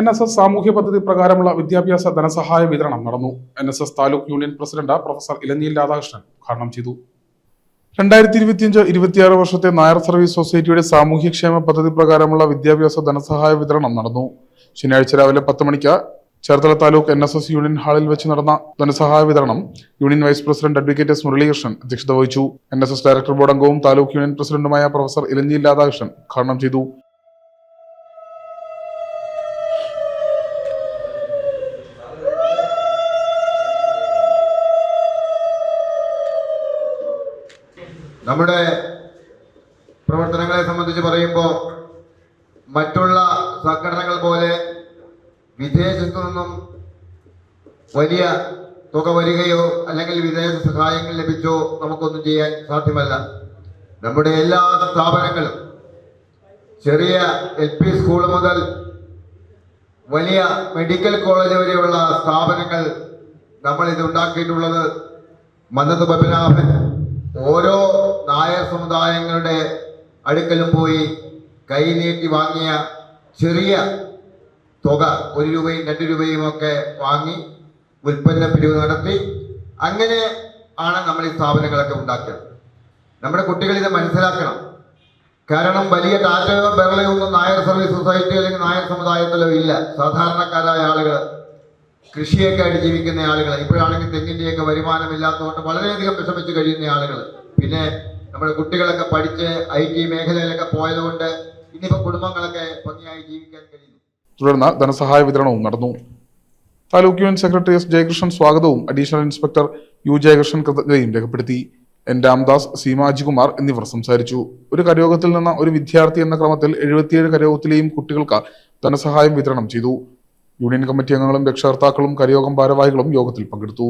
N S S സാമൂഹ്യ പദ്ധതി പ്രകാരമുള്ള വിദ്യാഭ്യാസ ധനസഹായ വിതരണം നടന്നു. N S S taluk union president professor ഇലഞ്ഞിയിൽ Radhakrishnan ഉദ്ഘാടനം ചെയ്തു. രണ്ടായിരത്തി ഇരുപത്തിയഞ്ച് ഇരുപത്തിയാറ് വർഷത്തെ നായർ സർവീസ് സൊസൈറ്റിയുടെ സാമൂഹ്യക്ഷേമ പദ്ധതി പ്രകാരമുള്ള വിദ്യാഭ്യാസ ധനസഹായ വിതരണം നടന്നു. ശനിയാഴ്ച രാവിലെ പത്ത് മണിക്ക് Cherthala taluk N S S union ഹാളിൽ വെച്ച് നടന്ന ധനസഹായ വിതരണം union vice president advocate S Muralikrishnan അധ്യക്ഷത വഹിച്ചു. N S S director board അംഗവും താലൂക്ക് യൂണിയൻ പ്രസിഡന്റുമായ പ്രൊഫസർ ഇലഞ്ഞിയിൽ രാധാകൃഷ്ണൻ ഉദ്ഘാടനം ചെയ്തു. നമ്മുടെ പ്രവർത്തനങ്ങളെ സംബന്ധിച്ച് പറയുമ്പോൾ മറ്റുള്ള സംഘടനകൾ പോലെ വിദേശത്തു നിന്നും വലിയ തുക വരികയോ അല്ലെങ്കിൽ വിദേശ സഹായങ്ങൾ ലഭിച്ചോ നമുക്കൊന്നും ചെയ്യാൻ സാധ്യമല്ല. നമ്മുടെ എല്ലാ സ്ഥാപനങ്ങളും ചെറിയ എൽ പി സ്കൂൾ മുതൽ വലിയ മെഡിക്കൽ കോളേജ് വരെയുള്ള സ്ഥാപനങ്ങൾ നമ്മൾ ഇത് ഉണ്ടാക്കിയിട്ടുള്ളത് മന്നത്ത് പത്മനാഭൻ ഓരോ നായർ സമുദായങ്ങളുടെ അടുക്കലും പോയി കൈനീട്ടി വാങ്ങിയ ചെറിയ തുക ഒരു രൂപയും രണ്ട് രൂപയും ഒക്കെ വാങ്ങി ഉൽപ്പന്ന പിരിവ് നടത്തി. അങ്ങനെ ആണ് നമ്മൾ ഈ സ്ഥാപനങ്ങളൊക്കെ ഉണ്ടാക്കിയത്. നമ്മുടെ കുട്ടികൾ ഇത് മനസ്സിലാക്കണം. കാരണം വലിയ ടാറ്റയോ ബെർളയോ ഒന്നും നായർ സർവീസ് സൊസൈറ്റി അല്ലെങ്കിൽ നായർ സമുദായത്തിലോ ഇല്ല. സാധാരണക്കാരായ ആളുകൾ കൃഷിയൊക്കെ ആയിട്ട് ജീവിക്കുന്ന ആളുകൾ ഇപ്പോഴാണെങ്കിൽ തെങ്ങിന്റെയൊക്കെ വരുമാനമില്ലാത്തതുകൊണ്ട് വളരെയധികം വിഷമിച്ച് കഴിയുന്ന ആളുകൾ പിന്നെ നമ്മുടെ കുട്ടികളൊക്കെ പഠിച്ച് ഐ ടി മേഖലയിലൊക്കെ പോയതുകൊണ്ട് ഇനിയിപ്പോൾ കുടുംബങ്ങളൊക്കെ ഭംഗിയായി ജീവിക്കാൻ കഴിയുന്നു. തുടർന്ന് ധനസഹായ വിതരണവും നടന്നു. Taluk union secretary S Jayakrishnan സ്വാഗതവും അഡീഷണൽ ഇൻസ്പെക്ടർ യു ജയകൃഷ്ണൻ കൃതജ്ഞതയും രേഖപ്പെടുത്തി. എൻ രാംദാസ് സീമ അജികുമാർ എന്നിവർ സംസാരിച്ചു. ഒരു കരയോഗത്തിൽ നിന്ന് ഒരു വിദ്യാർത്ഥി എന്ന ക്രമത്തിൽ എഴുപത്തിയേഴ് കരയോഗത്തിലെയും കുട്ടികൾക്ക് ധനസഹായം വിതരണം ചെയ്തു. യൂണിയൻ കമ്മിറ്റി അംഗങ്ങളും രക്ഷകർത്താക്കളും കരയോഗം ഭാരവാഹികളും യോഗത്തിൽ പങ്കെടുത്തു.